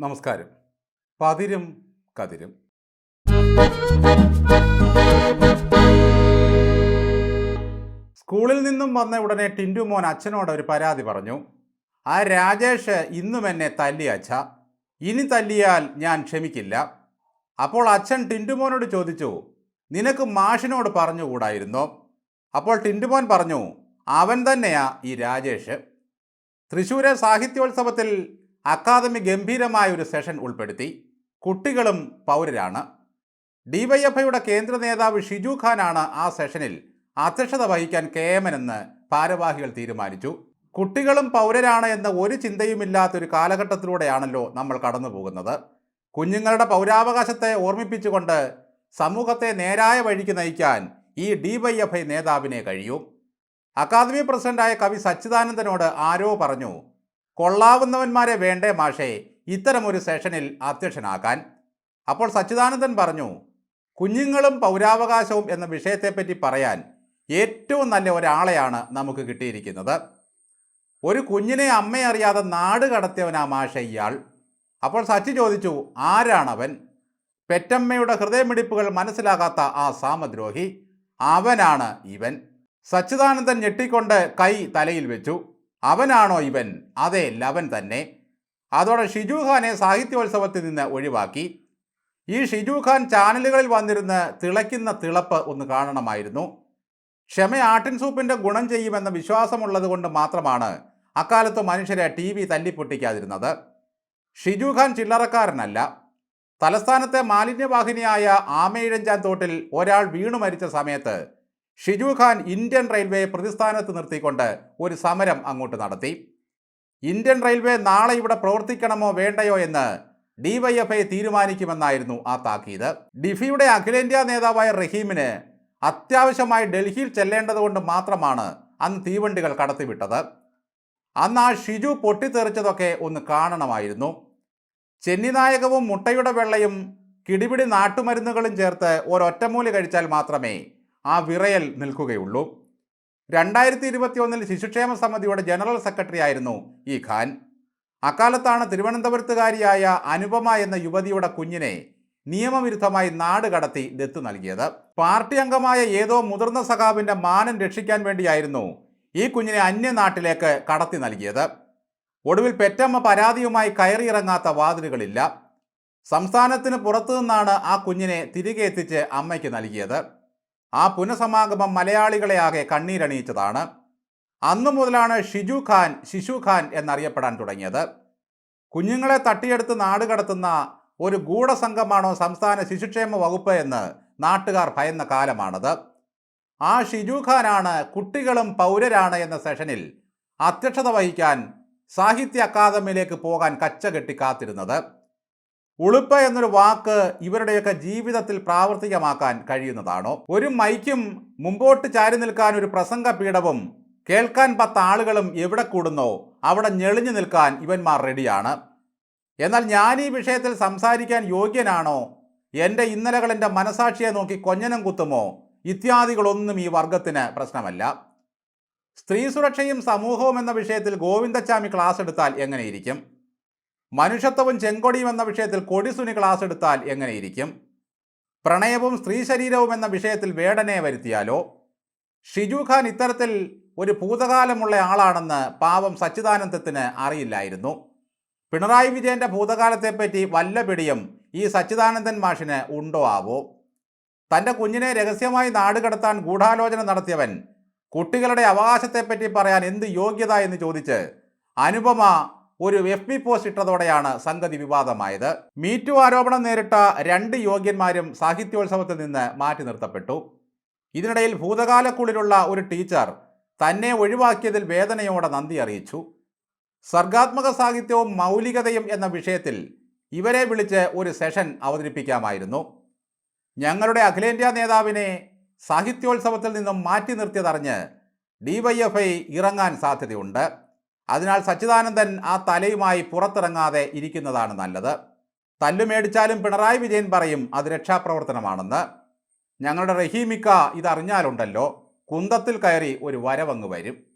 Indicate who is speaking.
Speaker 1: നമസ്കാരം. പതിരും കതിരും. സ്കൂളിൽ നിന്നും വന്ന ഉടനെ ടിന്റു മോൻ അച്ഛനോട് ഒരു പരാതി പറഞ്ഞു. ആ രാജേഷ് ഇന്നും എന്നെ തല്ലി അച്ഛ. ഇനി തല്ലിയാൽ ഞാൻ ക്ഷമിക്കില്ല. അപ്പോൾ അച്ഛൻ ടിന്റുമോനോട് ചോദിച്ചു നിനക്ക് മാഷിനോട് പറഞ്ഞുകൂടായിരുന്നോ? അപ്പോൾ ടിന്റുമോൻ പറഞ്ഞു അവൻ തന്നെയാ ഈ രാജേഷ്. തൃശ്ശൂരെ സാഹിത്യോത്സവത്തിൽ അക്കാദമി ഗംഭീരമായ ഒരു സെഷൻ ഉൾപ്പെടുത്തി. കുട്ടികളും പൗരരാണ്. ഡിവൈഎഫ്ഐയുടെ കേന്ദ്ര നേതാവ് ഷിജു ഖാനാണ് ആ സെഷനിൽ അധ്യക്ഷത വഹിക്കാൻ കേമനെന്ന് ഭാരവാഹികൾ തീരുമാനിച്ചു. കുട്ടികളും പൗരരാണ് എന്ന ഒരു ചിന്തയുമില്ലാത്തൊരു കാലഘട്ടത്തിലൂടെയാണല്ലോ നമ്മൾ കടന്നു പോകുന്നത് കുഞ്ഞുങ്ങളുടെ പൗരാവകാശത്തെ ഓർമ്മിപ്പിച്ചുകൊണ്ട് സമൂഹത്തെ നേരായ വഴിക്ക് നയിക്കാൻ ഈ ഡിവൈഎഫ്ഐ നേതാവിനെ കഴിയൂ. അക്കാദമി പ്രസിഡന്റായ കവി സച്ചിദാനന്ദനോട് ആരോ പറഞ്ഞു കൊള്ളാവുന്നവന്മാരെ വേണ്ടേ മാഷേ? ഇത്തരമൊരു സെഷനിൽ അധ്യക്ഷനാക്കാൻ അപ്പോൾ സച്ചിദാനന്ദൻ പറഞ്ഞു കുഞ്ഞുങ്ങളും പൗരാവകാശവും എന്ന വിഷയത്തെപ്പറ്റി പറയാൻ ഏറ്റവും നല്ല ഒരാളെയാണ് നമുക്ക് കിട്ടിയിരിക്കുന്നത്. ഒരു കുഞ്ഞിനെ അമ്മയറിയാതെ നാട് കടത്തിയവനാ മാഷ ഇയാൾ. അപ്പോൾ സച്ചി ചോദിച്ചു ആരാണവൻ? പെറ്റമ്മയുടെ ഹൃദയമിടിപ്പുകൾ മനസ്സിലാകാത്ത ആ സാമദ്രോഹി. അവനാണ് ഇവൻ. സച്ചിദാനന്ദൻ ഞെട്ടിക്കൊണ്ട് കൈ തലയിൽ വെച്ചു. അവനാണോ ഇവൻ? അതേ ലവൻ തന്നെ. അതോടെ ഷിജുഖാനെ സാഹിത്യോത്സവത്തിൽ നിന്ന് ഒഴിവാക്കി. ഈ ഷിജുഖാൻ ചാനലുകളിൽ വന്നിരുന്ന് തിളയ്ക്കുന്ന തിളപ്പ് ഒന്ന് കാണണമായിരുന്നു. ക്ഷമ ആട്ടിൻ സൂപ്പിന്റെ ഗുണം ചെയ്യുമെന്ന വിശ്വാസമുള്ളത് കൊണ്ട് മാത്രമാണ് അക്കാലത്ത് മനുഷ്യരെ ടി വി തല്ലിപ്പൊട്ടിക്കാതിരുന്നത്. ഷിജു ഖാൻ ചില്ലറക്കാരനല്ല. തലസ്ഥാനത്തെ മാലിന്യവാഹിനിയായ ആമയിഴഞ്ചാൻ തോട്ടിൽ ഒരാൾ വീണു മരിച്ച സമയത്ത് ഷിജു ഖാൻ ഇന്ത്യൻ റെയിൽവേ പ്രതിസ്ഥാനത്ത് നിർത്തിക്കൊണ്ട് ഒരു സമരം അങ്ങോട്ട് നടത്തി. ഇന്ത്യൻ റെയിൽവേ നാളെ ഇവിടെ പ്രവർത്തിക്കണമോ വേണ്ടയോ എന്ന് ഡിവൈഎഫ്ഐ തീരുമാനിക്കുമെന്നായിരുന്നു ആ താക്കീത്. ഡിഫിയുടെ അഖിലേന്ത്യാ നേതാവായ റഹീമിന് അത്യാവശ്യമായി ഡൽഹിയിൽ ചെല്ലേണ്ടതുകൊണ്ട് മാത്രമാണ് അന്ന് തീവണ്ടികൾ കടത്തിവിട്ടത്. അന്ന് ആ ഷിജു പൊട്ടിത്തെറിച്ചതൊക്കെ ഒന്ന് കാണണമായിരുന്നു. ചെന്നിനായകവും മുട്ടയുടെ വെള്ളയും കിടിപിടി നാട്ടുമരുന്നുകളും ചേർത്ത് ഒരൊറ്റമൂലി കഴിച്ചാൽ മാത്രമേ ആ വിറയൽ നിൽക്കുകയുള്ളൂ. രണ്ടായിരത്തി ഇരുപത്തിയൊന്നിൽ ശിശുക്ഷേമ സമിതിയുടെ ജനറൽ സെക്രട്ടറി ആയിരുന്നു ഈ ഖാൻ. അക്കാലത്താണ് തിരുവനന്തപുരത്തുകാരിയായ അനുപമ എന്ന യുവതിയുടെ കുഞ്ഞിനെ നിയമവിരുദ്ധമായി നാട് കടത്തി ദത്ത് നൽകിയത്. പാർട്ടി അംഗമായ ഏതോ മുതിർന്ന സഖാവിന്റെ മാനം രക്ഷിക്കാൻ വേണ്ടിയായിരുന്നു ഈ കുഞ്ഞിനെ അന്യനാട്ടിലേക്ക് കടത്തി നൽകിയത്. ഒടുവിൽ പെറ്റമ്മ പരാതിയുമായി കയറിയിറങ്ങാത്ത വാതിലുകളില്ല. സംസ്ഥാനത്തിന് പുറത്തു നിന്നാണ് ആ കുഞ്ഞിനെ തിരികെ എത്തിച്ച് അമ്മയ്ക്ക് നൽകിയത്. ആ പുനഃസമാഗമം മലയാളികളെ ആകെ കണ്ണീരണിയിച്ചതാണ്. അന്നു മുതലാണ് ഷിജു ഖാൻ ശിശു ഖാൻ എന്നറിയപ്പെടാൻ തുടങ്ങിയത്. കുഞ്ഞുങ്ങളെ തട്ടിയെടുത്ത് നാട് കടത്തുന്ന ഒരു ഗൂഢസംഘമാണോ സംസ്ഥാന ശിശുക്ഷേമ വകുപ്പ് എന്ന് നാട്ടുകാർ ഭയന്ന കാലമാണത്. ആ ഷിജു ഖാനാണ് കുട്ടികളും പൗരരാണ് എന്ന സെഷനിൽ അധ്യക്ഷത വഹിക്കാൻ സാഹിത്യ അക്കാദമിയിലേക്ക് പോകാൻ കച്ചകെട്ടി കാത്തിരുന്നത്. ഉളുപ്പ് എന്നൊരു വാക്ക് ഇവരുടെയൊക്കെ ജീവിതത്തിൽ പ്രാവർത്തികമാക്കാൻ കഴിയുന്നതാണോ? ഒരു മൈക്കും മുമ്പോട്ട് ചാരി നിൽക്കാൻ ഒരു പ്രസംഗ പീഠവും കേൾക്കാൻ പത്ത് ആളുകളും എവിടെ കൂടുന്നോ അവിടെ ഞെളിഞ്ഞു നിൽക്കാൻ ഇവന്മാർ റെഡിയാണ്. എന്നാൽ ഞാൻ ഈ വിഷയത്തിൽ സംസാരിക്കാൻ യോഗ്യനാണോ? എന്റെ ഇന്നലകൾ എന്റെ മനസാക്ഷിയെ നോക്കി കൊഞ്ഞനം കുത്തുമോ? ഇത്യാദികളൊന്നും ഈ വർഗത്തിന് പ്രശ്നമല്ല. സ്ത്രീ സുരക്ഷയും സമൂഹവും എന്ന വിഷയത്തിൽ ഗോവിന്ദച്ചാമി ക്ലാസ് എടുത്താൽ എങ്ങനെയിരിക്കും? മനുഷ്യത്വവും ചെങ്കൊടിയും എന്ന വിഷയത്തിൽ കൊടിസുനി ക്ലാസ് എടുത്താൽ എങ്ങനെയിരിക്കും? പ്രണയവും സ്ത്രീ ശരീരവും എന്ന വിഷയത്തിൽ വേടനെ വരുത്തിയാലോ? ഷിജു ഖാൻ ഇത്തരത്തിൽ ഒരു ഭൂതകാലമുള്ള ആളാണെന്ന് പാവം സച്ചിദാനന്ദത്തിന് അറിയില്ലായിരുന്നു. പിണറായി വിജയന്റെ ഭൂതകാലത്തെപ്പറ്റി വല്ല പിടിയും ഈ സച്ചിദാനന്ദൻ മാഷിന് ഉണ്ടോ ആവോ? തന്റെ കുഞ്ഞിനെ രഹസ്യമായി നാടുകടത്താൻ ഗൂഢാലോചന നടത്തിയവൻ കുട്ടികളുടെ അവകാശത്തെപ്പറ്റി പറയാൻ എന്ത് യോഗ്യത എന്ന് ചോദിച്ച് അനുപമ ഒരു എഫ് ബി പോസ്റ്റ് ഇട്ടതോടെയാണ് സംഗതി വിവാദമായത്. മീറ്റു ആരോപണം നേരിട്ട രണ്ട് യോഗ്യന്മാരും സാഹിത്യോത്സവത്തിൽ നിന്ന് മാറ്റി നിർത്തപ്പെട്ടു. ഇതിനിടയിൽ ഭൂതകാലക്കുള്ളിലുള്ള ഒരു ടീച്ചർ തന്നെ ഒഴിവാക്കിയതിൽ വേദനയോടെ നന്ദി അറിയിച്ചു. സർഗാത്മക സാഹിത്യവും മൗലികതയും എന്ന വിഷയത്തിൽ ഇവരെ വിളിച്ച് ഒരു സെഷൻ അവതരിപ്പിക്കാമായിരുന്നു. ഞങ്ങളുടെ അഖിലേന്ത്യാ നേതാവിനെ സാഹിത്യോത്സവത്തിൽ നിന്നും മാറ്റി നിർത്തിയതറിഞ്ഞ് ഡിവൈഎഫ്ഐ ഇറങ്ങാൻ സാധ്യതയുണ്ട്. അതിനാൽ സച്ചിദാനന്ദൻ ആ തലയുമായി പുറത്തിറങ്ങാതെ ഇരിക്കുന്നതാണ് നല്ലത്. തല്ലുമേടിച്ചാലും പിണറായി വിജയൻ പറയും അത് രക്ഷാപ്രവർത്തനമാണെന്ന്. ഞങ്ങളുടെ റഹീമിക്ക ഇതറിഞ്ഞാലുണ്ടല്ലോ കുന്തത്തിൽ കയറി ഒരു വരവങ്ങ് വരും.